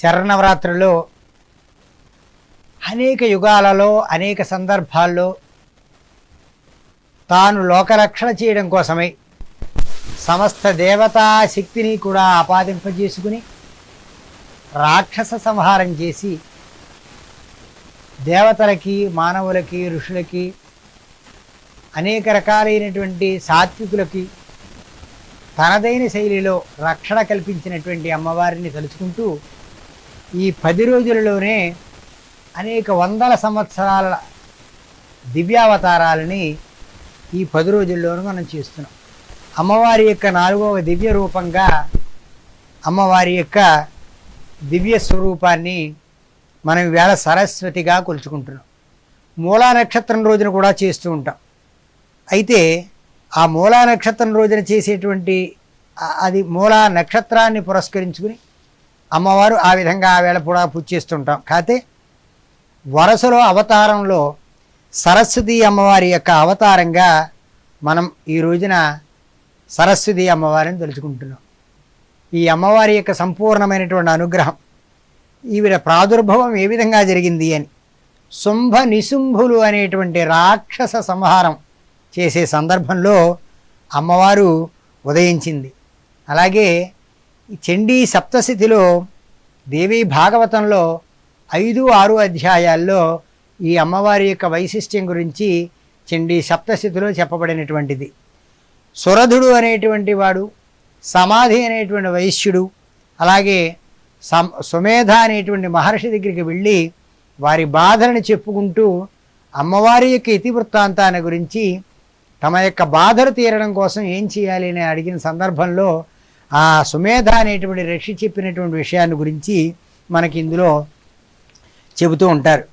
శరణవరాత్రుల్లో అనేక యుగాలలో అనేక సందర్భాల్లో తాను లోకరక్షణ చేయడం కోసమై సమస్త దేవతా శక్తిని కూడా ఆపాదింపజేసుకుని రాక్షస సంహారం చేసి దేవతలకి మానవులకి ఋషులకి అనేక రకాలైనటువంటి సాత్వికులకి తనదైన శైలిలో రక్షణ కల్పించినటువంటి అమ్మవారిని తలుచుకుంటూ ఈ పది రోజులలోనే అనేక వందల సంవత్సరాల దివ్యావతారాలని ఈ పది రోజుల్లోనూ మనం చేస్తున్నాం. అమ్మవారి యొక్క నాలుగవ దివ్య రూపంగా అమ్మవారి యొక్క దివ్య స్వరూపాన్ని మనం వేళ సరస్వతిగా కొలుచుకుంటున్నాం. మూలా నక్షత్రం రోజున కూడా చేస్తూ ఉంటాం. అయితే ఆ మూలా నక్షత్రం రోజున చేసేటువంటి అది మూలా నక్షత్రాన్ని పురస్కరించుకుని అమ్మవారు ఆ విధంగా ఆ వేళ కూడా పూజ చేస్తుంటాం. కాకపోతే వరసలో అవతారంలో సరస్వతి అమ్మవారి యొక్క అవతారంగా మనం ఈ రోజున సరస్వతి అమ్మవారిని తలుచుకుంటున్నాం. ఈ అమ్మవారి యొక్క సంపూర్ణమైనటువంటి అనుగ్రహం ఈవిడ ప్రాదుర్భవం ఏ విధంగా జరిగింది అని శుంభ నిశుంభులు అనేటువంటి రాక్షస సంహారం చేసే సందర్భంలో అమ్మవారు ఉదయించింది. అలాగే ఈ చండీ సప్తశతిలో దేవీ భాగవతంలో ఐదు ఆరు అధ్యాయాల్లో ఈ అమ్మవారి యొక్క వైశిష్ట్యం గురించి చండీ సప్తశతిలో చెప్పబడినటువంటిది. సురధుడు అనేటువంటి వాడు సమాధి అనేటువంటి వైశ్యుడు అలాగే సం సుమేధ అనేటువంటి మహర్షి దగ్గరికి వెళ్ళి వారి బాధలను చెప్పుకుంటూ అమ్మవారి యొక్క ఇతివృత్తాంతాన్ని గురించి తమ యొక్క బాధలు తీరడం కోసం ఏం చేయాలి అని అడిగిన సందర్భంలో ఆ సుమేధ అనేటువంటి ఋషి చెప్పినటువంటి విషయాన్ని గురించి మనకి ఇందులో చెబుతూ ఉంటారు.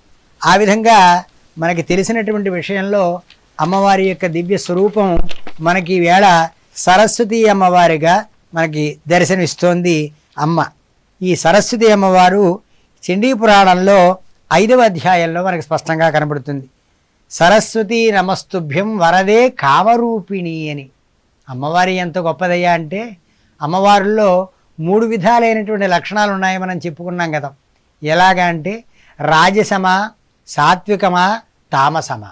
ఆ విధంగా మనకి తెలిసినటువంటి విషయంలో అమ్మవారి యొక్క దివ్య స్వరూపం మనకి ఈ వేళ సరస్వతి అమ్మవారిగా మనకి దర్శనమిస్తోంది అమ్మ. ఈ సరస్వతి అమ్మవారు చండీ పురాణంలో ఐదవ అధ్యాయంలో మనకు స్పష్టంగా కనబడుతుంది. సరస్వతి నమస్తుభ్యం వరదే కామరూపిణి అని. అమ్మవారి ఎంత గొప్పదయ్యా అంటే అమ్మవారిలో మూడు విధాలైనటువంటి లక్షణాలు ఉన్నాయి మనం చెప్పుకున్నాం కదా. ఎలాగా అంటే రాజసమ సాత్వికమా తామసమ.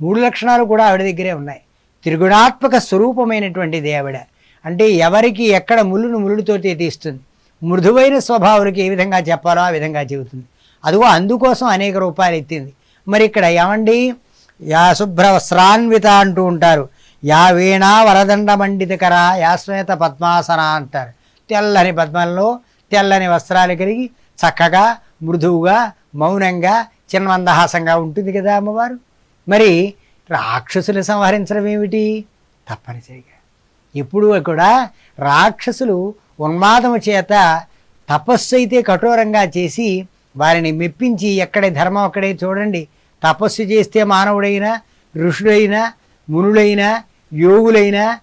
మూడు లక్షణాలు కూడా ఆవిడ దగ్గరే ఉన్నాయి. త్రిగుణాత్మక స్వరూపమైనటువంటిది ఆవిడ. అంటే ఎవరికి ఎక్కడ ముళ్ళును ముళ్ళుతోటి తీస్తుంది. మృదువైన స్వభావులకి ఏ విధంగా చెప్పాలో ఆ విధంగా చెబుతుంది. అదిగో అందుకోసం అనేక రూపాయలు ఎత్తింది. మరి ఇక్కడ ఏమండి? యా శుభ్ర వస్త్రాన్విత అంటూ ఉంటారు. యా వీణా వరదండ మండితకర యా శ్వేత పద్మాసన అంటారు. తెల్లని పద్మంలో తెల్లని వస్త్రాలు కలిగి చక్కగా మృదువుగా మౌనంగా చిన్మందహాసంగా ఉంటుంది కదా అమ్మవారు. మరి రాక్షసులు సంహరించడం ఏమిటి? తప్పనిసరిగా. ఇప్పుడు కూడా రాక్షసులు ఉన్మాదము చేత తపస్సు అయితే కఠోరంగా చేసి వారిని మెప్పించి ఎక్కడే ధర్మం అక్కడే చూడండి. తపస్సు చేస్తే మానవుడైనా ఋషుడైనా మునుడైనా యోగులైన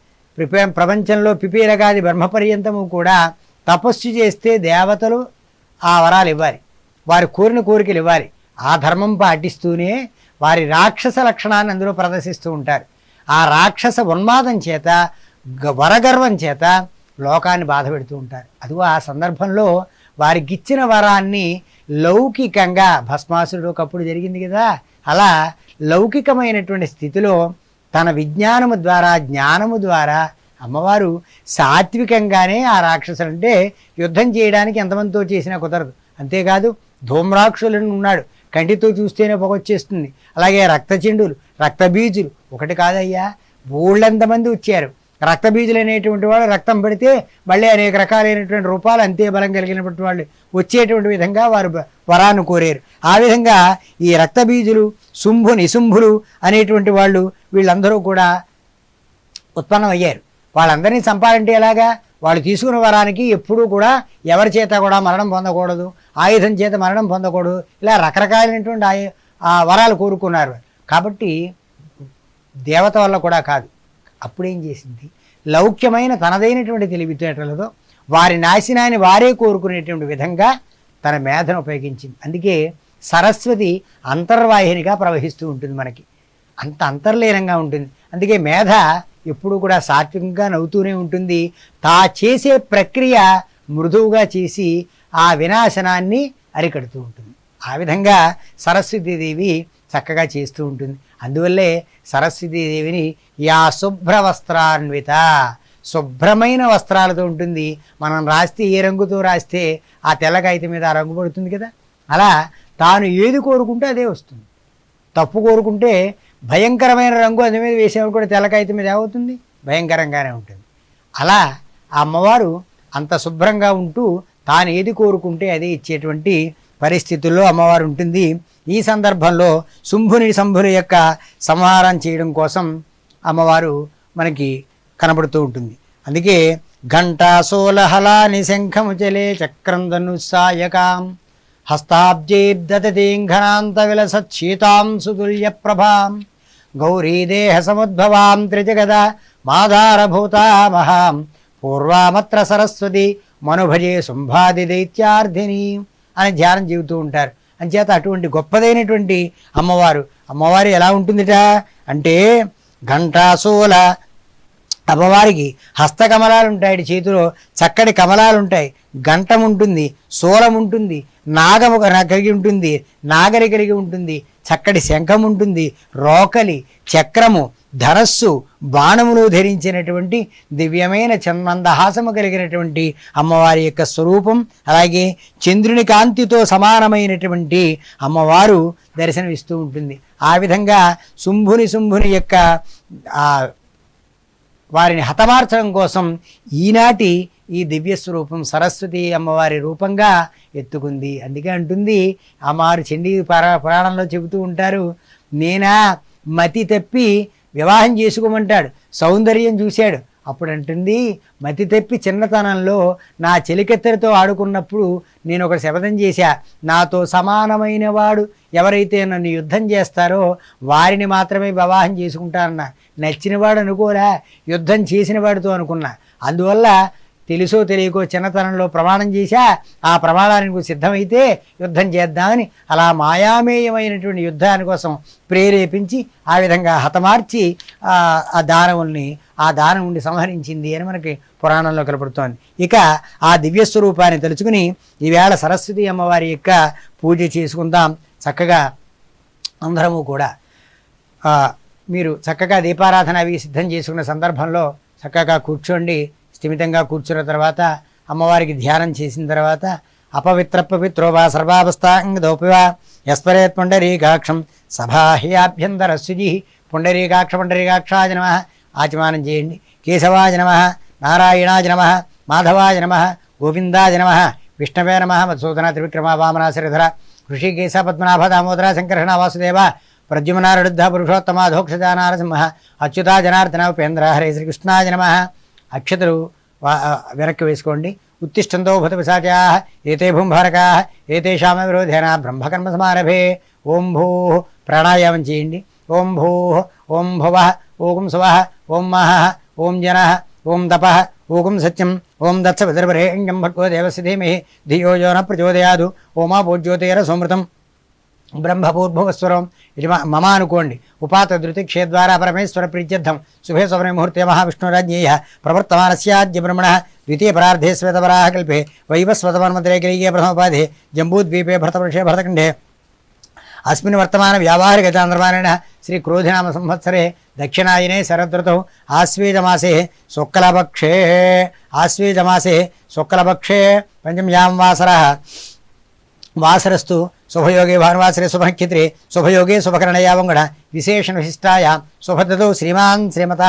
ప్రపంచంలో పిపీరగాది బ్రహ్మపర్యంతము కూడా తపస్సు చేస్తే దేవతలు ఆ వరాలు ఇవ్వాలి. వారి కోరిన కోరికలు ఇవ్వాలి. ఆ ధర్మం పాటిస్తూనే వారి రాక్షస లక్షణాన్ని అందులో ప్రదర్శిస్తూ ఉంటారు. ఆ రాక్షస ఉన్మాదం చేత గ- వరగర్వం చేత లోకాన్ని బాధ పెడుతూ ఉంటారు. అదిగో ఆ సందర్భంలో వారికి ఇచ్చిన వరాన్ని లౌకికంగా భస్మాసురుడు ఒకప్పుడు జరిగింది కదా అలా లౌకికమైనటువంటి స్థితిలో తన విజ్ఞానము ద్వారా జ్ఞానము ద్వారా అమ్మవారు సాత్వికంగానే ఆ రాక్షసులు అంటే యుద్ధం చేయడానికి ఎంతమందితో చేసినా కుదరదు. అంతేకాదు ధూమ్రాక్షులను ఉన్నాడు. కంటితో చూస్తేనే పొగొచ్చేస్తుంది అలాగే రక్తచెండులు రక్తబీజులు. ఒకటి కాదయ్యా ఊళ్ళెంతమంది వచ్చారు. రక్తబీజులు అనేటువంటి వాళ్ళు రక్తం పెడితే మళ్ళీ అనేక రకాలైనటువంటి రూపాలు అంతే బలం కలిగినటువంటి వాళ్ళు వచ్చేటువంటి విధంగా వారు వరాన్ని కోరారు. ఆ విధంగా ఈ రక్తబీజులు శుంభు నిశుంభులు అనేటువంటి వాళ్ళు వీళ్ళందరూ కూడా ఉత్పన్నమయ్యారు. వాళ్ళందరినీ చంపాలంటే ఎలాగా? వాళ్ళు తీసుకున్న వరానికి ఎప్పుడూ కూడా ఎవరి చేత కూడా మరణం పొందకూడదు ఆయుధం చేత మరణం పొందకూడదు ఇలా రకరకాలైనటువంటి ఆయు ఆ వరాలు కోరుకున్నారు. కాబట్టి దేవత వల్ల కూడా కాదు. అప్పుడేం చేసింది? లౌక్యమైన తనదైనటువంటి తెలివితేటలతో వారి నాశనాన్ని వారే కోరుకునేటువంటి విధంగా తన మేధను ఉపయోగించింది. అందుకే సరస్వతి అంతర్వాహినిగా ప్రవహిస్తూ ఉంటుంది మనకి. అంత అంతర్లీనంగా ఉంటుంది. అందుకే మేధ ఎప్పుడూ కూడా సాత్వికంగా నవ్వుతూనే ఉంటుంది. తా చేసే ప్రక్రియ మృదువుగా చేసి ఆ వినాశనాన్ని అరికడుతూ ఉంటుంది. ఆ విధంగా సరస్వతీదేవి చక్కగా చేస్తూ ఉంటుంది. అందువల్లే సరస్వతీదేవిని యా శుభ్రవస్త్రాన్విత. శుభ్రమైన వస్త్రాలతో ఉంటుంది. మనం రాస్తే ఏ రంగుతో రాస్తే ఆ తెల్ల కాగితం మీద ఆ రంగు పడుతుంది కదా. అలా తాను ఏది కోరుకుంటే అదే వస్తుంది. తప్పు కోరుకుంటే భయంకరమైన రంగు అది మీద వేసేవాడు కూడా తెల్ల కాగితం మీద ఏమవుతుంది? భయంకరంగానే ఉంటుంది. అలా ఆ అమ్మవారు అంత శుభ్రంగా ఉంటూ తాను ఏది కోరుకుంటే అదే ఇచ్చేటువంటి పరిస్థితుల్లో అమ్మవారు ఉంటుంది. ఈ సందర్భంలో శుంభుని శంభుని యొక్క సంహారం చేయడం కోసం అమ్మవారు మనకి కనబడుతూ ఉంటుంది. అందుకే ఘంటాసోలహలాని శంఖము చలే చక్రం ధనుస్సాయకాం హస్తాబ్జైర్దతీంఘనాంత విలసీతాం సుతుల్య ప్రభాం గౌరీదేహ సముద్భవాం త్రిజగద మాధారభూతామహాం పూర్వామత్ర సరస్వతి మనుభజే శుంభాది దైత్యార్థిని అని ధ్యానం చెబుతూ ఉంటారు. అంచేత అటువంటి గొప్పదైనటువంటి అమ్మవారు అమ్మవారు ఎలా ఉంటుందిట? అంటే ఘంటాసూల అమ్మవారికి హస్తకమలాలు ఉంటాయి. చేతిలో చక్కటి కమలాలు ఉంటాయి. గంటం ఉంటుంది శూలం ఉంటుంది నాగము కలిగి ఉంటుంది నాగరి కలిగి ఉంటుంది చక్కటి శంఖం ఉంటుంది రోకలి చక్రము ధరస్సు బాణమును ధరించినటువంటి దివ్యమైన చన్మందహాసము కలిగినటువంటి అమ్మవారి యొక్క స్వరూపం అలాగే చంద్రుని కాంతితో సమానమైనటువంటి అమ్మవారు దర్శనమిస్తూ ఉంటుంది. ఆ విధంగా శుంభుని శుంభుని యొక్క వారిని హతమార్చడం కోసం ఈనాటి ఈ దివ్య స్వరూపం సరస్వతి అమ్మవారి రూపంగా ఎత్తుకుంది. అందుకే అంటుంది అమ్మవారు చండీ పురా పురాణంలో చెబుతూ ఉంటారు నేనా మతి తప్పి వివాహం చేసుకోమంటాడు సౌందర్యం చూశాడు. అప్పుడు అంటుంది మతి తెప్పి చిన్నతనంలో నా చెలికెత్తెరతో ఆడుకున్నప్పుడు నేను ఒక శపథం చేశా. నాతో సమానమైన వాడు ఎవరైతే నన్ను యుద్ధం చేస్తారో వారిని మాత్రమే వివాహం చేసుకుంటానన్నా. నచ్చినవాడు అనుకోరా యుద్ధం చేసిన వాడితో అనుకున్నా. అందువల్ల తెలుసో తెలియకో చిన్నతనంలో ప్రమాణం చేశా ఆ ప్రమాణానికి సిద్ధమైతే యుద్ధం చేద్దామని అలా మాయామేయమైనటువంటి యుద్ధాని కోసం ప్రేరేపించి ఆ విధంగా హతమార్చి ఆ దానవుల్ని ఆ దానం ఉండి సంహరించింది అని మనకి పురాణంలో కనపడుతోంది. ఇక ఆ దివ్య స్వరూపాన్ని తలుచుకుని ఈవేళ సరస్వతి అమ్మవారి యొక్క పూజ చేసుకుందాం. చక్కగా అందరము కూడా మీరు చక్కగా దీపారాధన అవి సిద్ధం చేసుకున్న సందర్భంలో చక్కగా కూర్చోండి. స్థిమితంగా కూర్చున్న తర్వాత అమ్మవారికి ధ్యానం చేసిన తర్వాత అపవిత్ర పవిత్రోవా సర్వావస్థాంగదోపివా యస్పరేత్ పుండరీకాక్షం సభాహ్యాభ్యంతర శుజి పుండరీకాక్ష పుండరీకాక్షాయ నమ ఆచమానం చేయండి. కేశవాయ నమ నారాయణాయ నమ మాధవాయ నమ గోవిందాయ నమ విష్ణవే నమ మధుసూదన త్రివిక్రమ వామనాశరిధర ఋషికేశ పద్మనాభ దామోదర శంకర్షణ వాసుదేవ ప్రద్యుమనారుద్ధ పురుషోత్తమ ధోక్షజానారసింహ అచ్యుతా జనార్దన ఉపేంద్ర హరే శ్రీకృష్ణాయ నమ. అక్షతలు వెనక్కి వేసుకోండి. ఉత్తిష్టంతో భూత పిశాచా ఏతే భూంభారకా ఏతేషామ విరోధేన బ్రహ్మకర్మ సమారభే. ఓం భూ ప్రాణాయామం చేయండి. ఓం భూ ఓం భువ ఓం శువ ఓం మహ ఓం జన ఓం తప ఓం సత్యం ఓం దత్స విదర్భరేణ్యం భట్వో దేవస్య ధీమహి ధియో యో ప్రచోదయాదు. ఓమా భోజ్యోతేర సోమృతం. బ్రహ్మపూర్భువస్వరం. ఇది మమ అనుకోండి. ఉపాత ధృతి క్షేద్వారా పరమేశ్వర ప్రీత్యర్థం. శుభే స్వప్నే ముహూర్తే మహావిష్ణురాజ్ఞేయ. ప్రవర్తమానస్యాద్య బ్రహ్మణ. ద్వితీయ పరార్థే శ్వేతవరాహ కల్పే. వైవస్వతమన్మంత్రే గిరీయ ప్రథమోపాధే. జంబూద్వీపే భరతవృషే భరతఖండే. అస్మిన్ వర్తమాన వ్యావహారిక చాంద్రమానేణ శ్రీ క్రోధినామ సంవత్సరే. దక్షిణాయనే శరదృతౌ ఆశ్వీజమాసే శుక్లపక్షే. ఆశ్వీజమాసే శుక్లపక్షే. పంచమ్యాం వాసర. వాసరస్తు శుభయోగే భానువాసరే శుభనక్షత్రే శుభయోగే శుభకరణయావంగడ విశేషణ విశిష్టాయ శుభదతో. శ్రీమాన్ శ్రీమత.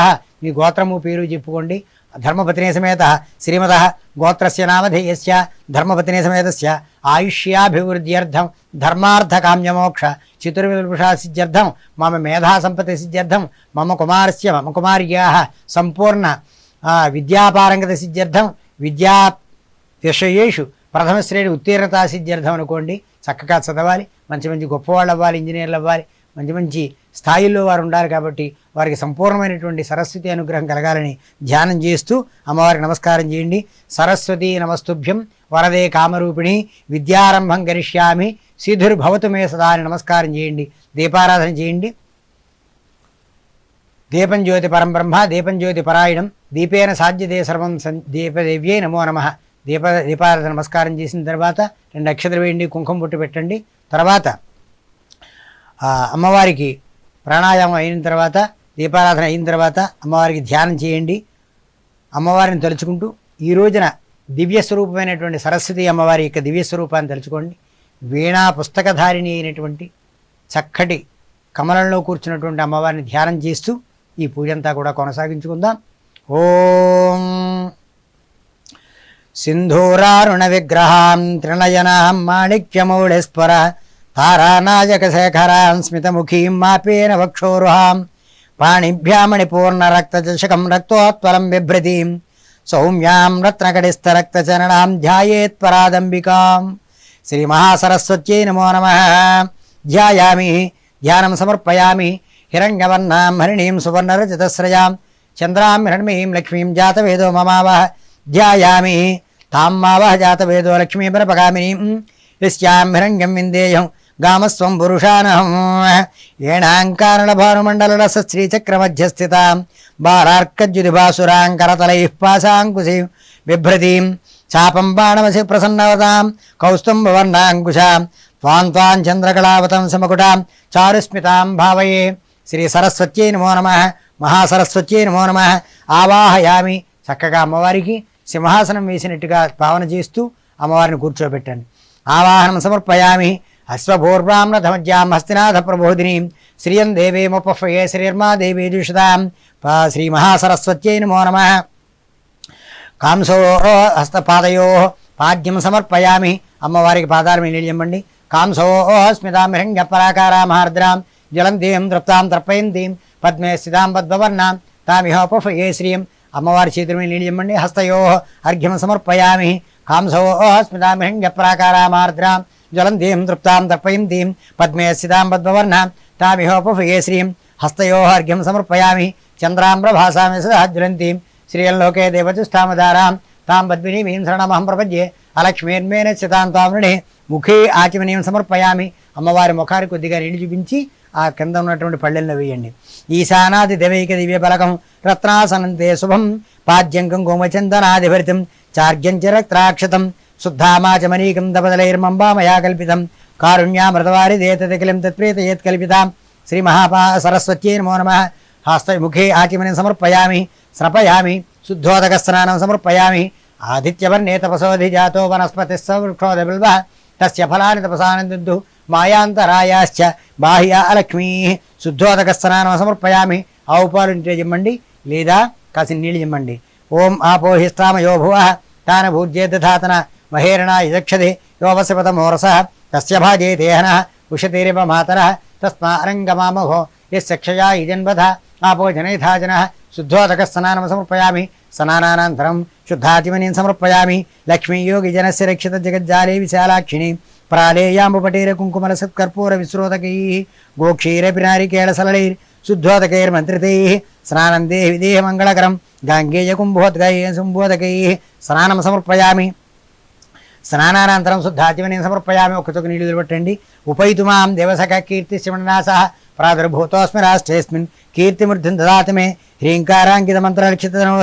మీ గోత్రము పేరు చెప్పుకోండి. ధర్మపత్ని సమేత. శ్రీమత గోత్రస్య నామధేయస్య. ధర్మపత్ని సమేతస్య. ఆయుష్యాభివృద్ధ్యర్థం. ధర్మార్థకామ్యమోక్ష. చతుర్విపుషా సిద్ధ్యర్థం. మమ మేధాసంపత్తి సిద్ధ్యర్థం. మమ కుమారస్య మమ కుమార్యా. సంపూర్ణ విద్యాపారంగత సిద్ధ్యర్థం. విద్యా విషయేషు ప్రథమ శ్రేణి ఉత్తీర్ణతా సిద్ధ్యర్థం అనుకోండి. చక్కగా చదవాలి మంచి మంచి గొప్పవాళ్ళు అవ్వాలి ఇంజనీర్లు అవ్వాలి మంచి మంచి స్థాయిల్లో వారు ఉండాలి కాబట్టి వారికి సంపూర్ణమైనటువంటి సరస్వతి అనుగ్రహం కలగాలని ధ్యానం చేస్తూ అమ్మవారికి నమస్కారం చేయండి. సరస్వతి నమస్తుభ్యం వరదే కామరూపిణి విద్యారంభం కరిష్యామి సిధుర్భవతు మే సదా అని నమస్కారం చేయండి. దీపారాధన చేయండి. దీపం జ్యోతి పరం బ్రహ్మ దీపం జ్యోతి పరాయణం దీపేన సాధ్యదే సర్వం దీపదేవ్యే నమో నమ. దీప దీపారాధన నమస్కారం చేసిన తర్వాత రెండు అక్షతలు వేయండి కుంకుమ బొట్టు పెట్టండి. తర్వాత అమ్మవారికి ప్రాణాయామం అయిన తర్వాత దీపారాధన అయిన తర్వాత అమ్మవారికి ధ్యానం చేయండి. అమ్మవారిని తలుచుకుంటూ ఈ రోజున దివ్య స్వరూపమైనటువంటి సరస్వతి అమ్మవారి యొక్క దివ్య స్వరూపాన్ని తలుచుకోండి. వీణా పుస్తకధారిణి అయినటువంటి చక్కటి కమలంలో కూర్చున్నటువంటి అమ్మవారిని ధ్యానం చేస్తూ ఈ పూజంతా కూడా కొనసాగించుకుందాం. ఓం సింధూరారుణ విగ్రహాం త్రినయనాం మాణిక్యమౌళిస్వర తారానాయకశేఖరాం స్మితముఖీం మాపేన వక్షోరుహాం పాణిభ్యామణిపూర్ణరక్తచషకం రక్తోత్వలం బిభ్రతీం సౌమ్యాం రత్నకడిస్థరక్తచరణాం ధ్యాయేత్పరాదంబికాం శ్రీమహాసరస్వత్యై నమో నమ ధ్యాయామి ధ్యానం సమర్పయామి హిరణ్యవర్ణాం హరిణీం సువర్ణరజతశ్రయాం చంద్రాం హిరణ్మయీం లక్ష్మీం జాతవేదో మమావహ ధ్యాయామి తాం మావహ జాతవేదో లక్ష్మీపరపగామినీం యస్యాం హిరణ్యం విందేయం. గామస్వం పురుషానహం. ఏణాంకారణభానుమండలరస శ్రీచక్రమధ్యస్థితాం. బాలార్కజ్యుతిభాసురాం కరతలైః పాశాంకుశీం. బిభ్రతీం. చాపం బాణమసి ప్రసన్నవతాం కౌస్తంభవర్ణాంకుశాం. త్వాం త్వాం చంద్రకళావతం సమకుటాం. చారుస్మితాం భావయే. శ్రీ సరస్వత్యై నమో నమ. మహాసరస్వత్యై నమో నమ. ఆవాహయామి. చక్కగా అమ్మవారికి సింహాసనం వేసినట్టుగా భావన చేస్తూ అమ్మవారిని కూర్చోబెట్టండి ఆవాహనం సమర్పయామి. అశ్వభూర్వామ్నధమజ్యాం హస్తినాథ ప్రబోధినీం. శ్రియం దేవేముపఫయే శ్రీర్మా దేవీ దుషితాం శ్రీ మహాసరస్వత్యై నమో నమ. కాంసో హస్తపాదయో పాద్యం సమర్పయామి. అమ్మవారికి పాదాలు మీద నిలియమ్మండి కాంసో స్మితాం హిరణ్య పరాకారామహార్ద్రాం దేయం తృప్తాం తర్పయంతీం. పద్మే స్థితాం పద్మవర్ణాం. తామిహోపఫయే శ్రీయం అమ్మవారి చేతుల మీద నిలియమ్మండి హస్తయో అర్ఘ్యం సమర్పయామి. కాంసో స్మితాం హిరణ్య పరాకారామార్ద్రాం జ్వలంతీం తృప్తాం తర్పయంతీం పద్మే స్థితాం పద్మవర్ణ. తామిహోపఫయే శ్రీం. హస్తయో అర్ఘ్యం సమర్పయామి. చంద్రాంబ్రభాసామి సదా జ్వలంతీం. శ్రీయల్లోకే దేవతిష్టామదారాం తాం పద్మినీమీం శరణమహం ప్రపద్యే. అలక్ష్మీర్మేన చితాం తామృణి ముఖే ఆచమనీయం సమర్పయామి. అమ్మవారి ముఖానికి కొద్దిగా నీళ్ళు చూపించి ఆ కింద ఉన్నటువంటి పళ్ళెల్లో వేయండి. ఈశానాది దవైక దివ్య బలకం రత్నాసనంతే శుభం పాద్యంకం గోమచందనాదిభరితం చార్గ్యం చ రక్త్రాక్షతం శుద్ధామాచమనీకం దపదలైర్మంబామయా కల్పితం కారుణ్యామృతవారి దేతకిలం తత్ప్రేత ఏత్ కల్పితాం శ్రీ మహాపా సరస్వత్యై నమో నమ. హాస్తముఖే ఆచిమని సమర్పయామి స్నపయామి శుద్ధోదక స్నానం సమర్పయామి. ఆదిత్యవర్ణే తపసోధిజాతో వనస్పతి వృక్షోద బిల్వ. తస్య ఫలాని తపసానందు మాయాంతరాయాశ్చ బాహ్య లక్ష్మీ శుద్ధోదక స్నానం సమర్పయామి. ఆవు పాలు ఇంటే ఇమ్మండి లేదా కాసిన నీళ్ళు ఇమ్మండి ఓం ఆపోహిష్టామయో భువ. తాన భూజ్యేతాతన మహేరణ యక్షది యోవసపతమోరస తస్య భాజే దేహన. ఉషతిరివ మాతర. తస్మారంగమామహో యక్షయా ఇజన్వధ ఆపో జనయథా శుద్ధోదక స్నానం సమర్పయామి. స్నానానంతరం శుద్ధాతిమనీం సమర్పయామి. లక్ష్మీయోగి జనస్య రక్షిత జగజ్జాలే విశాలాక్షిణి. ప్రాళేయాంబుపటీర కుంకుమల సత్కర్పూర విశ్రోతకై గోక్షీరపి నారికేళ సలళైర్ శుద్ధోదకైర్మంత్రితై స్నానం దేహి విదేహ మంగళకరం గాంగేయ కుంభోద్గై శుంభోదకై స్నానం సమర్పయామి స్నానానంతరం శుద్ధాచమనీయం సమర్పయామి ఒక చొక్క నీళ్ళు పెట్టండి ఉపైతు దేవసఖ కీర్తి శివనాశ ప్రాదుర్భూతోస్మి రాష్ట్రేస్మిన్ కీర్తిమృద్ధిం దదాతి మే హ్రీంకారాంకిత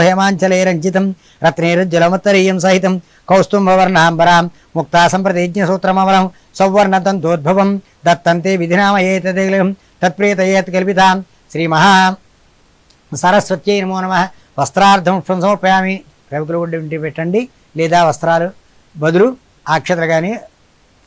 హేమాంచలైరంజితం హేమాంచలే సహితం కౌస్తుంభవర్ణాంబరాం ముక్తా సంప్రతిజ్ఞ సూత్రమవలం సౌవర్ణతంతోద్భవం దత్తంతే విధినామయేతదేగం తత్ప్రీతయేత్ కల్పితాం శ్రీమహా సరస్వత్యై నమో నమ వస్త్రార్థం సమర్పయామి రవికులు గుడ్డి ఇంటి పెట్టండి. లేదా వస్త్రాలు బదులు అక్షతలు కానీ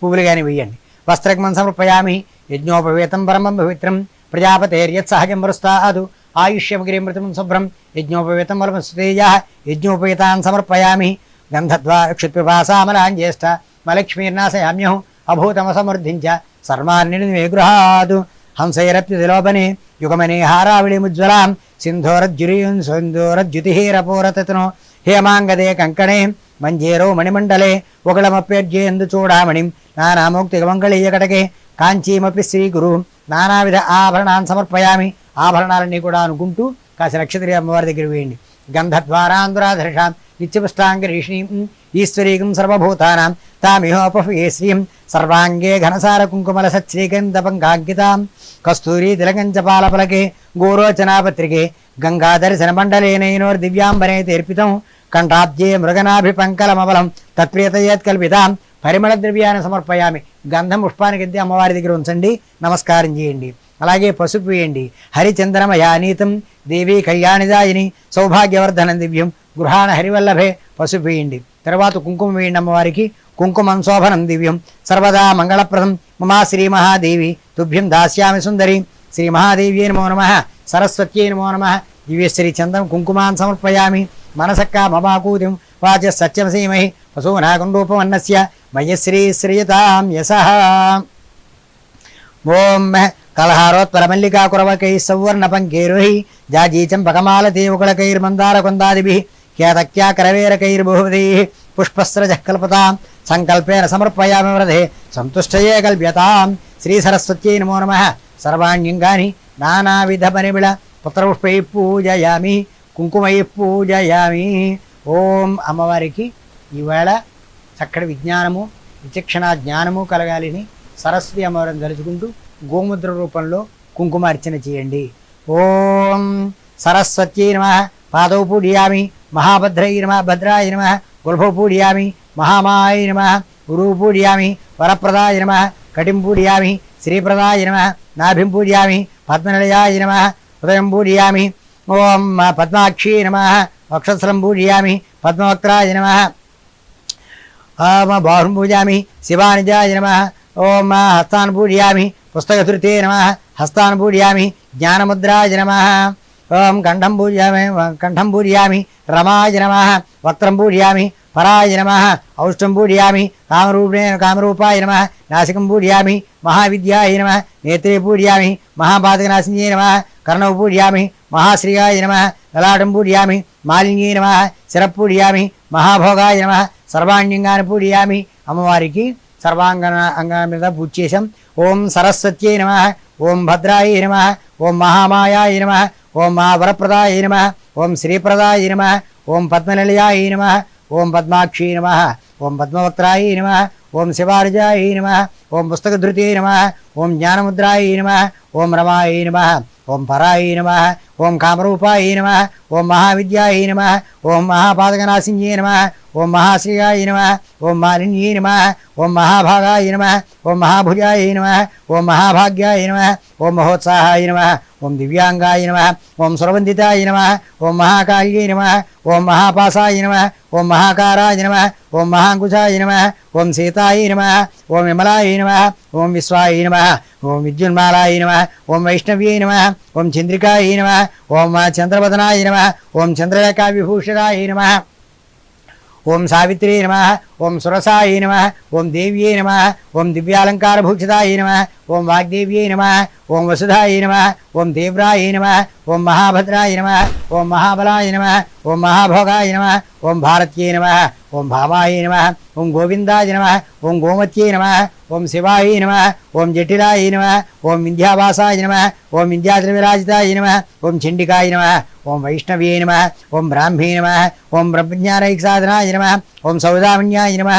పువ్వులు కానీ వేయండి వస్త్రగ్మం సమర్పయామి యజ్ఞోపవేతం పరమం పవిత్రం ప్రజాపతేర్యత్సహజం వరుస్తాదు ఆయుష్యమగిరిమృతం శుభ్రం యజ్ఞోపవేతం పరమ సుతేజ యజ్ఞోపవేతాన్ సమర్పయామి గంధద్వా క్షుత్పిపాసామలాం జ్యేష్ఠ మలక్ష్మీర్నాశయామ్యహం అభూతమసమృద్ధించ సర్వాన్ని గృహాదు హంసైరప్యుతిలోపనే యుగమనే హారావిళిముజ్వలాం సింధోరజ్జురీం సింధోరజ్యుతిహీరపూరతను హేమాంగదే కంకణే మంజేరో మణిమండలే ఒకళమప్యర్జేందు చూడామణిం నానామోక్తిగమంగళీయకటకే కాంచీమపి శ్రీగురు నానావిధ ఆభరణాన్ని సమర్పయామి ఆభరణాలన్నీ కూడా అనుకుంటూ కాసి నక్షత్రి అమ్మవారి దగ్గర వేయండి గంధద్వారాంధురాధరిషాం నిత్యపుష్టాంగరీషిణీం ఈశ్వరీకం సర్వభూతానాం తామిహోపహే శ్రీం సర్వాంగే ఘనసార కుంకుమల సచ్శ్రీగంధపంకాంకితాం కస్తూరి తిలకంచ పాలపలకే గోరోచనాపత్రికే గంగాదర్శన మండలేనైనోర్ దివ్యాంబనే తీర్పితం కంఠాబ్జే మృగనాభిపంకలమబలం తత్ప్రియతయేత్కల్పితాం పరిమళ ద్రవ్యాన్ని సమర్పయామి. గంధం పుష్పానికి ఎత్తి అమ్మవారి దగ్గర ఉంచండి. నమస్కారం చేయండి. అలాగే పసుపు వేయండి. హరిచంద్రమయానీతం దేవి కళ్యాణిదాయిని సౌభాగ్యవర్ధనం దివ్యం. గృహాణ హరివల్లభే పసుపు వేయండి. తర్వాత కుంకుమ వేయండి అమ్మవారికి. కుంకుమం శోభనం దివ్యం. సర్వదా మంగళప్రదం. మమా శ్రీ మహాదేవి. తుభ్యం దాస్యామి సుందరి. శ్రీ మహాదేవ్యే నమో నమ. సరస్వత్యై నమో నమ. దివ్యశ్రీ చందం కుంకుమాన్ సమర్పయామి. మనసక్క మమాకూతిం వాచ సత్యం సీమహి పశూనాగుండూపమన్నస్య మయశ్రీ శ్రీయతాం యశః. ఓం కలహారోత్పరమల్లికాకురవకై సౌవర్ణపంకేరుహి జాజీచంపకమాలతీవుకుళకైర్మందారకొందాదిభిः ఖ్యాతక్యాకరవేరకైర్బహువదైः పుష్పస్రజ కల్పతాం సంకల్పేన సమర్పయామి వ్రధే సంతుష్టయే కల్ప్యతాం శ్రీసరస్వత్యై నమో నమ. సర్వాణ్యంగాని నానావిధ పరిమిళ పుత్రపుష్పై పూజయామి కుంకుమై పూజయామి. ఓం అమ్మవారికి ఈవేళ చక్కటి విజ్ఞానము విచక్షణ జ్ఞానము కలగాలని సరస్వతి అమ్మవారిని తలుచుకుంటూ గోముద్ర రూపంలో కుంకుమార్చన చేయండి. ఓం సరస్వత్యై నమ. పాదౌ పూడియామి మహాభద్రై నమ. భద్రాయ నమ. గుల్భౌ పూడియామి మహామాయ నమ. గురువు పూడియామి వరప్రదాయ నమ. కటిం పూడియామి శ్రీప్రదాయ నమ. నాభిం పూడియామి పద్మనిలయాయ నమ. హృదయం పూడియామి ఓం పద్మాక్షి నమ. వక్షస్థలం పూజయామి. పద్మవక్త్రాయ నమ. ఓం బాహుం పూజయామి శివానిజాయ నమ. ఓం హస్తాన్ పూజయామి. పుస్తకధృతే నమ. హస్తాన్ పూజయామి. జ్ఞానముద్రాయ నమ. ఓం కంఠం పూజయామి కంఠం పూజయామి. రమాయ నమ. వక్త్రం పూజయామి. పరాయ నమ. ఔష్టం పూజయామి. కామరూపే కామరూపాయ నమ. నాసికం పూజయామి. మహావిద్యాయ నమ. నేత్రే పూజయామి. మహాపాతకనాశిన్యే నమ. కర్ణౌ పూజయామి. మహాశ్రీయాయ నమ లలాటం పూజయామి మాలిన్యే నమ శిరపూడియామి మహాభోగాయ నమ సర్వాణ్యంగాన్ని పూడియామి. అమ్మవారికి సర్వాంగ అంగా మీద పూజ చేశాం. ఓం సరస్వత్యై నమ ఓం భద్రాయ నమ ఓం మహామాయాయ నమ ఓం మహావరప్రదాయ నమ ఓం శ్రీప్రదాయ నమ ఓం పద్మనిలయాయ నమ ఓం పద్మాక్షీ నమ ఓం పద్మవక్త్రాయ నమ ఓం శివార్జాయ నమ ఓం పుస్తకధృతే నమ ఓం జ్ఞానముద్రాయ నమ ఓం రమాయ నమ ఓం పరాయ నమ ఓం కామరూపాయ నమ ఓం మహావిద్యాయ నమ ఓం మహాపాదకనాశిన్యే నమ ఓం మహాశ్రీయాయ నమ ఓం మాలిన్యే నమ ఓం మహాభాగాయ నమ ఓం మహాభుజాయ నమ ఓం మహాభాగ్యాయ నమ ఓం మహోత్సాహాయ నమ ఓం దివ్యాంగాయ నమ ఓం సురవందితాయ నమ ఓం మహాకాళ్యై నమ ఓం మహాపాసాయ నమ ఓం మహాకారాయ నమ ఓం మహాంకుశాయ నమ ఓం సీతాయ నమ ఓం విమలాయ నమ ఓం విశ్వాయ నమ ఓం విద్యున్మాలాయ నమ ఓం వైష్ణవ్యై నమ ఓం చంద్రికాయ నమ ఓం చంద్రవదనాయ నమ ఓం చంద్రరేఖా విభూషణాయ నమ ఓం సావిత్రి నమ ఓం సురసాయ నమ ఓం దేవ్యై నమ ఓం దివ్యాలంకారభూషితాయ నమ ఓం వాగ్దేవ్యై నమ ఓం వసుధాయ నమ ఓం దేవ్రాయ నమ ఓం మహాభద్రాయ నమ ఓం మహాబలాయ నమ ఓం మహాభోగాయ నమ ఓం భారత్యై నమ ఓం భావాయ నమ ఓం గోవిందాయ నమ ఓం గోమత్యై నమ ఓం శివాయ నమ ఓం జటిలాయ నమ ఓం వింధ్యావాసాయ నమ ఓం వింధ్యాద్రవిరాజితాయ నమ ఓం చండికాయ నమ ఓం వైష్ణవే నమ ఓం బ్రాహ్మీ నమ ఓం బ్రహ్మజ్ఞానైకసాధనాయ నమ ఓం సౌదామన్యాయ నమ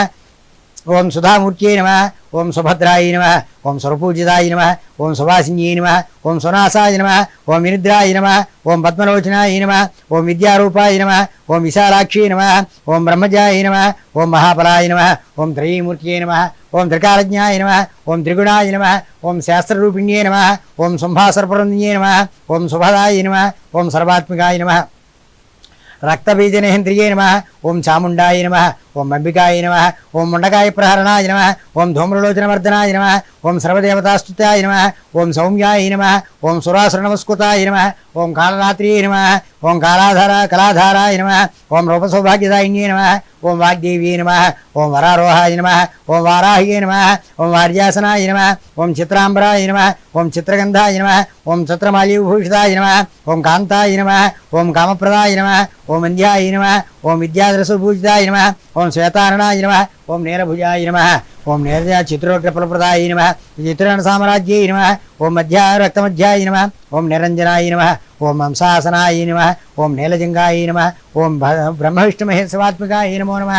ఓం సుధామూర్త్యై నమ ఓం సుభద్రాయ నమ ఓం స్వరపూజితాయ నమ ఓం సుభాసిన్యై నమ ఓం సునాసాయ నమ ఓం వినిద్రాయ నమ ఓం పద్మలోచనాయ నమ ఓం విద్యారూపాయ నమ ఓం విశాలాక్షి నమ ఓం బ్రహ్మజాయ నమ ఓం మహాఫలాయ నమ ఓం త్రయీమూర్త్యై నమ ఓం త్రికాలజ్ఞాయ నమ ఓం త్రిగుణాయ నమ ఓం శాస్త్రరూపిణ్యే నమ ఓం శుంభాసర్పరుణ్యే నమ ఓం శుభదాయ నమ ఓం సర్వాత్మికాయ నమ రక్తబీజనేంద్రియే నమ. ఓం చాముండాయ నమ. ఓం అంబికాయ నమ. ఓం ముండకాయ ప్రహరణాయ నమ. ఓం ధూమ్రలోచనవర్ధనాయ నమ. ఓం సర్వదేవతాస్తుతాయ నమ. ఓం సౌమ్యాయ నమ ఓం సురాసుర నమస్కృతాయ నమ ఓం కాళరాత్రి నమ ఓం కాళాధార కళాధారాయ నమ ఓం రూపసౌభాగ్యదాయిన్యే నమ ఓం వాగ్దేవీ నమ ఓం వరారోహాయ నమ ఓం వారాహ్యే నమ ఓం వార్యాసనాయ నమ ఓం చిత్రాంబరాయ నమ ఓం చిత్రగంధాయ నమ ఓం చిత్రమాలీభూషితాయ నమ ఓం కాంతాయ నమ ఓం కామప్రదాయ నమ ఓం అంధ్యాయ నమ ఓం విద్యాధరసుభూజితాయ నమ ఓం శ్వేతారణాయ నమ ఓం నేరభుజాయ నమ ఓం నీరజ చిత్రోగ్రఫలప్రదాయ నమ చిత్రణ సామ్రాజ్యై నమ ఓం మధ్యా రక్తమధ్యాయ నమ ఓం నిరంజనాయ నమ ఓం హంసాసనాయ నమ ఓం నీలజంగాయ నమ ఓం బ్రహ్మవిష్ణుమహేశ్వాత్మికాయ నమో నమ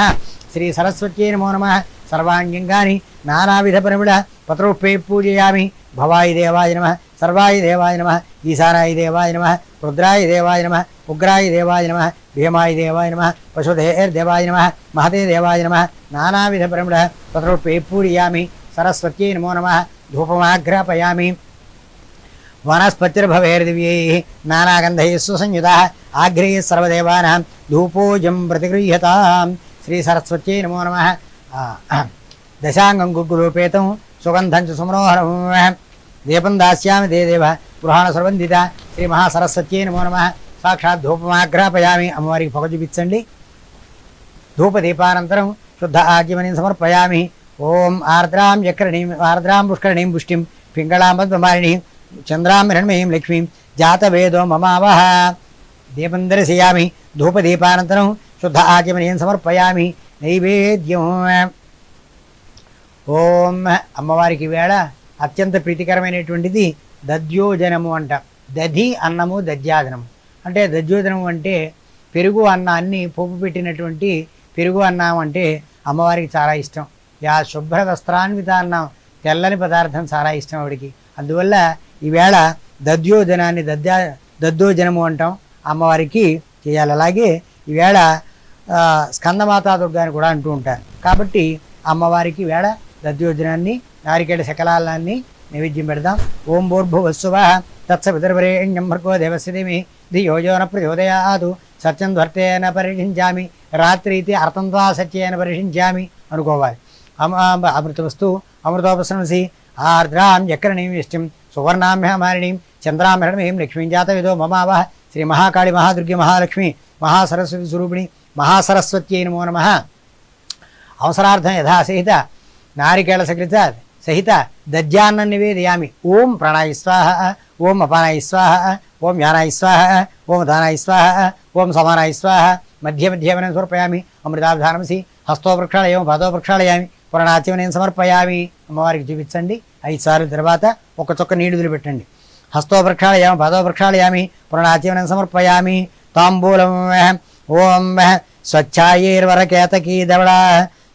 శ్రీ సరస్వత్యై నమో నమ సర్వాంగంగాని నానావిధ పరిమిళ పత్రోపే పూజయామి. భవాయి దేవాయ నమ సర్వాయి దేవాయ నమ ఈశానాయి దేవాయ నమ రుద్రాయి దేవాయ నమ ఉగ్రాయి దేవాయ నమ భీమాయి దేవాయ నమ పశుధేర్దేవాయ నమ మహతే దేవాయ నమ నానావిధ పరిమిళ పత్రోపే పూజయామి. సరస్వత్యై నమో నమ ధూపమాఘ్రాపయామి. వనస్పతిర్భవేర్దివ్యై నానాగంధై సుసంయుత ఆగ్రేయ సర్వదేవానాం ధూపోజం ప్రతిగృహ్యతాం. శ్రీ సరస్వత్యై నమో నమ దశాంగం గుగ్గురూపేతం సుగంధం చ సుమనోహరం. దీపం దాస్యామి దే దేవ గృహాణ సర్వందిత. శ్రీ మహాసరస్వత్యే నమో నమ. సాక్షాత్ ధూపమాగ్రాపయామి అమ్మవారికి పొగ చూపించండి. ధూప దీపానంతరం శుద్ధ ఆజ్యమని సమర్పయామి. ఓం ఆర్ద్రాం యకరణీం ఆర్ద్రాం పుష్కరణీం పుష్టిం. పింగళాం పద్మమాలిని చంద్రాం హిరణ్మయీం లక్ష్మీం. జాతవేదో మమావహ. దీపం దర్శయామి. ధూపదీపానంతరం శుద్ధ ఆచమనీయం సమర్పయామి నైవేద్యం ఓం అమ్మవారికి వేళ అత్యంత ప్రీతికరమైనటువంటిది దద్యోజనము అంట. దధి అన్నము దద్యాజనము అంటే దద్యోజనము అంటే పెరుగు అన్నాన్ని పోపు పెట్టినటువంటి పెరుగు అన్నం అంటే అమ్మవారికి చాలా ఇష్టం. యా శుభ్ర వస్త్రాన్విత అన్నం తెల్లని పదార్థం చాలా ఇష్టం ఆవిడికి. అందువల్ల ఈవేళ దద్యోజనాన్ని దద్యా దద్దోజనము అంటాం అమ్మవారికి చేయాలి. అలాగే ఈవేళ స్కందమాతా దుర్గాని కూడా అంటూ ఉంటారు. కాబట్టి అమ్మవారికి వేళ దద్యోజనాన్ని నారికేళ శకలాలాన్ని నైవేద్యం పెడదాం. ఓం భూర్భువస్సువ తత్సవితర్వరేణ్యం భర్గో దేవస్యదేమి ధియోజోన ప్రచోదయాదు సత్యం ధ్వర్తేన పరిషించామి రాత్రి ఇది అర్థంతో సత్యేన పరిషించామి అనుకోవాలి. అమ అమృత వస్తు అమృతోపశ్రమసి ఆర్ద్రాం చక్రణీం ఇష్టం సువర్ణామ్యమారిణీం చంద్రామరణీం లక్ష్మీం జాతవిదో మమావ శ్రీ మహాకాళి మహాదుర్గి మహాలక్ష్మి మహాసరస్వతి స్వరూపిణి మహాసరస్వత్యై నమో నమ. అవసరార్థం యథాసహిత నారికేళ సకృత సహిత దజ్జాన్న నివేదయామి. ఓం ప్రాణాయ స్వాహ ఓం అపానాయ స్వాహ ఓం యానాయ స్వాహ ఓం దానాయ స్వాహ ఓం సమానాయ స్వాహ. మధ్య మధ్యమనం సమర్పయామి. అమృతాభిధానమసి హస్తో ప్రక్షాళయం పాదో ప్రక్షాళయామి పురణాచ్యమనం సమర్పయామి? అమ్మవారికి చూపించండి. ఐదు సార్లు తర్వాత ఒక చొక్క నీళ్ళు వదిలిపెట్టండి. హస్తో ప్రక్షాళయామి పాదో ప్రక్షాళయామి పురణాచ్యమనం సమర్పయామి? తాంబూలం ఓం స్వచ్ఛాయైర్వరకేతకీ ధవళ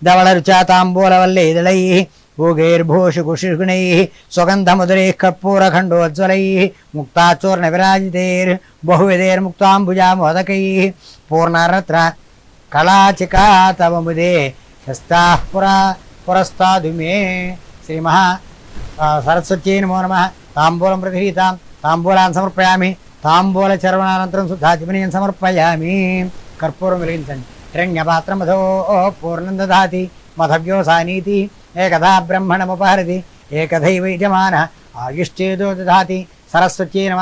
ధవళరుచా తాంబూలవల్లేదళై భూగైర్భూషు కుషిగుణై సుగంధముదరైः కర్పూరఖండోజ్వలైः ముక్తాచూర్ణ విరాజితైర్ బహువిధైర్ముక్తాంబుజా మోదకైः పూర్ణరత్న కళాచికా తవ ముదే శస్తాః పురా పురస్తాదు మే శ్రీ మహా ఆ, సరస్వత్యై నమో కర్పూరం వెలిగించండి. హిరణ్యపాత్రమధో పూర్ణం దదాతి మధవ్యోసానీతి ఏకథా బ్రహ్మణముపహరతి ఏకథైవ యజమాన ఆయుశ్చేదో దాతి సరస్వత్యై నమ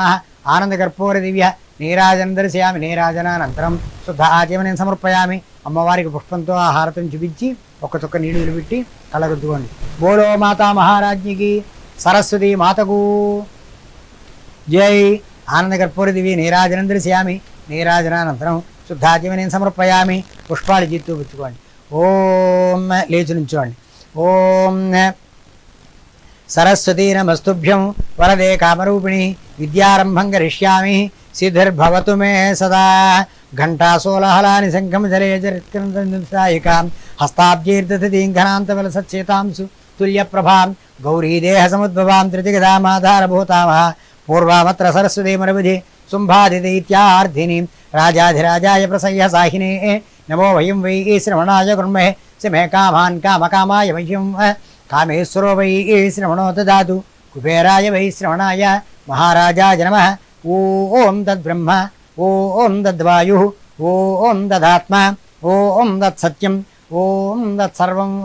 ఆనందకర్పూర దివ్య నీరాజనం దర్శయామి నీరాజనానంతరం శుద్ధ ఆచమనం సమర్పయామి. అమ్మవారికి పుష్పంతో ఆహారతం చూపించి ఒక్క చుక్క నీళ్ళు పెట్టి కలగొద్దుకోండి బోలో మాతా మహారాజ్ఞికి సరస్వతి మాతకు. జై. ఆనంద కర్పూర దివి నీరాజనం దర్శయామి నీరాజనానంతరం శుద్ధాచమనం సమర్పయామి? పుష్పాలు జీతూ పుచ్చుకోండి. ఓం లేచి నుంచోండి. ఓం సరస్వతీ నమస్తుభ్యం వరదే కామరూపిణి విద్యారంభం కరిష్యామి సిద్ధిర్భవతు మే సదా. ఘంటాసోలహలాని శంఖం జలే చరిత్రసాయికాం హస్తాబ్జీర్దతీంఘనాంతవలసచ్చేతాంసు తుల్యప్రభాం. గౌరీదేహ సముద్భవాం త్రిజగదామాధారభూతామః పూర్వామత్ర సరస్వతీ మరవిధి शुम्भादिदीत्यार्धिनी राजाधिराजाय प्रसह्य साहिने। नमो वयं वै श्रवणाय गुण्महे सिमे कामान् कामकामाय मह्यं कामेश्वरो वै श्रवणो ददातु कुबेराय वै श्रवणाय महाराजाय नमः। ॐ तद्ब्रह्म, ॐ तद्वायुः, ॐ तदात्मा, ॐ तत्सत्यम्, ॐ तत्सर्वम्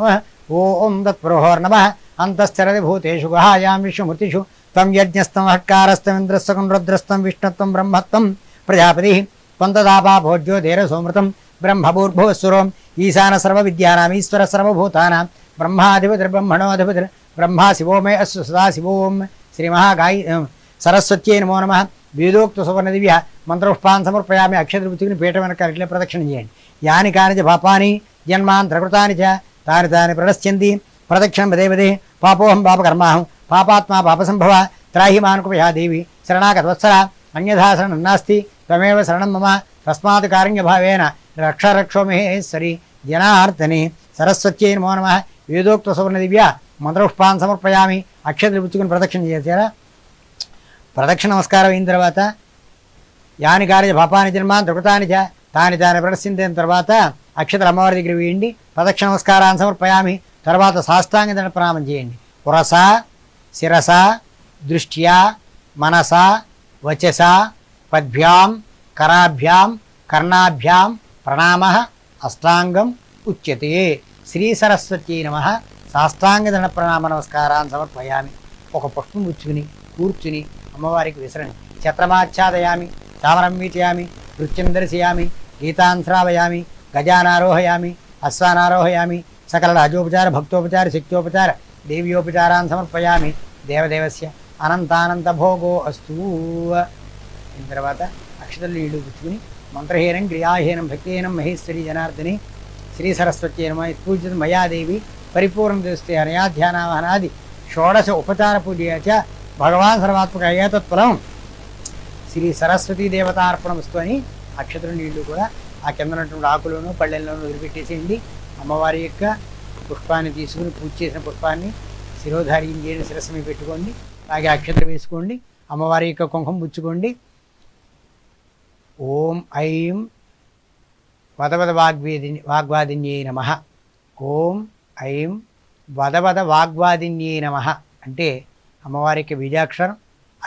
ॐ तत्पुरोहोर्नमः। अन्तश्चरति भूतेषु गहायां विश्वमूर्तिषु త్వం యజ్ఞస్థం యజ్ఞస్తం హట్కారస్తం రుద్రస్థం విష్ణుత్వం బ్రహ్మత్వం. ప్రజాపతి పొందదాపా భోజ్యో ధీర సోమృతం బ్రహ్మభూర్భువస్సురోం ఈశాన సర్వ విద్యానాం ఈశ్వర సర్వభూతానాం. బ్రహ్మాధిపతిర్ బ్రహ్మణోధిపతిర్ బ్రహ్మా శివో మే అస్సు సదా శివోం. శ్రీ మహాగాయి సరస్వత్యై నమో నమ. వేదోక్త సువర్ణదివ్య మంత్రపుష్పాన్ సమర్పయామి అక్షత్ర పీఠ వెనక ఇట్లే ప్రదక్షిణ చేయండి. యాని కాని చ పాపాని జన్మాంతరకృతాని చ తాని తాని ప్రణశ్యంతి ప్రదక్షిణం పదే పదే పాపోహం పాపకర్మాహం. పాపాత్మా పాపసంభవ త్రాహి మానుకమయా దేవి శరణాగతవత్సర అన్యథా శరణం నాస్తి త్వమేవ శరణం మమ. తస్మాత్ కారుణ్యభావేన రక్ష రక్షో మహేశ్వరి జనార్దనే సరస్వత్యై నమో నమ. వేదోక్త సువర్ణ దివ్య మంత్రపుష్పాన్ని సమర్పయామి. అక్షతలు పుచ్చుకుని ప్రదక్షిణ చేశారా? ప్రదక్షిణ నమస్కారం అయిన తర్వాత యాని కార్య పాపాని జన్మాన్ త్రికృతాని చ తాని తాను ప్రదర్శించిన తర్వాత అక్షతలు అమ్మవారి దగ్గర వేయండి. ప్రదక్షిణ నమస్కారాన్ని సమర్పయామి. తర్వాత సాష్టాంగ దండ ప్రణామం చేయండి. పురస శిరస దృష్ట్యా మనస వచస పద్భ్యాం కరాభ్యాం కర్ణాభ్యాం ప్రణామ అష్టాంగం ఉచ్యతే. శ్రీ సరస్వతీ నమ. సాష్టాంగధన ప్రణామ నమస్కారాన్ని సమర్పయామి. ఒక పుష్పం ఉచ్చుకుని కూర్చుని అమ్మవారికి విసరని ఛత్రమాచ్ఛాదయామి చామరం వీచయామి నృత్యం దర్శయామి గీతాన్ శ్రావయామి గజానారోహయామి అశ్వానారోహయామి సకల రాజోపచార భక్తోపచార శక్తోపచార దేవ్యోపచారాన్ సమర్పయామి దేవదేవస్య అనంతానంత భోగో అస్తూ అయిన తర్వాత అక్షతలు నీళ్ళు పుచ్చుకుని మంత్రహీనం క్రియాహీనం భక్తిహీనం మహేశ్వరి జనార్దని శ్రీ సరస్వతి నమ పూజిత మయాదేవి పరిపూర్ణ దృష్టి అనయా ధ్యానావహనాది షోడశ ఉపచార పూజ చ భగవాన్ సర్వాత్మక ఏతత్ఫలం శ్రీ సరస్వతీ దేవతార్పణమస్తు అని అక్షతలు నీళ్ళు కూడా ఆ కింద ఉన్నటువంటి ఆకులను పళ్ళెల్లోనూ వదిలిపెట్టేసేయండి. అమ్మవారి యొక్క పుష్పాన్ని తీసుకుని పూజ చేసిన పుష్పాన్ని శిరోధార్యం చేయని శిరస్సు పెట్టుకోండి. అలాగే అక్షతలు వేసుకోండి. అమ్మవారి యొక్క కుంకుమ పుచ్చుకోండి. ఓం ఐం వదవద వాగ్వేది వాగ్వాదిన్యై నమ. ఓం ఐం వదవద వాగ్వాదిన్యై నమ. అంటే అమ్మవారికి బీజాక్షరం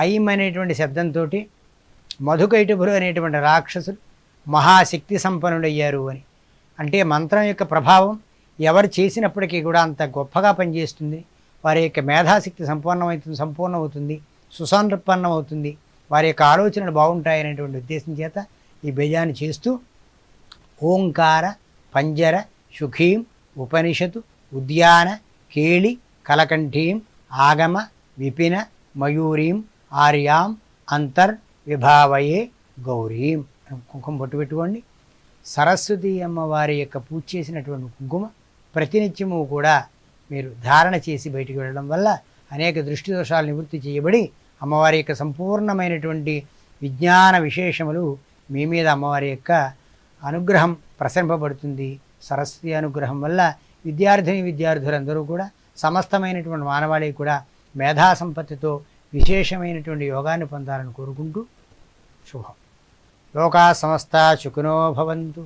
ఐం అనేటువంటి శబ్దంతో మధుకైటుభులు అనేటువంటి రాక్షసులు మహాశక్తి సంపన్నుడయ్యారు అని. అంటే మంత్రం యొక్క ప్రభావం ఎవరు చేసినప్పటికీ కూడా అంత గొప్పగా పనిచేస్తుంది. వారి యొక్క మేధాశక్తి సంపూర్ణమవుతుంది సంపూర్ణమవుతుంది సుసంపన్నమవుతుంది. వారి యొక్క ఆలోచనలు బాగుంటాయనేటువంటి ఉద్దేశం చేత ఈ బీజాన్ని చేస్తూ ఓంకార పంజర సుఖీం ఉపనిషత్తు ఉద్యాన కేళి కలకంఠీం ఆగమ విపిన మయూరీం ఆర్యాం అంతర్ విభావయే గౌరీం కుంకుమ బొట్టు పెట్టుకోండి. సరస్వతి అమ్మవారి యొక్క పూజ చేసినటువంటి కుంకుమ ప్రతినిత్యము కూడా మీరు ధారణ చేసి బయటికి వెళ్ళడం వల్ల అనేక దృష్టి దోషాలు నివృత్తి చేయబడి అమ్మవారి యొక్క సంపూర్ణమైనటువంటి విజ్ఞాన విశేషములు మీ మీద అమ్మవారి యొక్క అనుగ్రహం ప్రసరింపబడుతుంది. సరస్వతి అనుగ్రహం వల్ల విద్యార్థిని విద్యార్థులందరూ కూడా సమస్తమైనటువంటి మానవాళి కూడా మేధా సంపత్తితో విశేషమైనటువంటి యోగాన్ని పొందాలని కోరుకుంటూ శుభం. లోకా సమస్త సుఖినో భవంతు.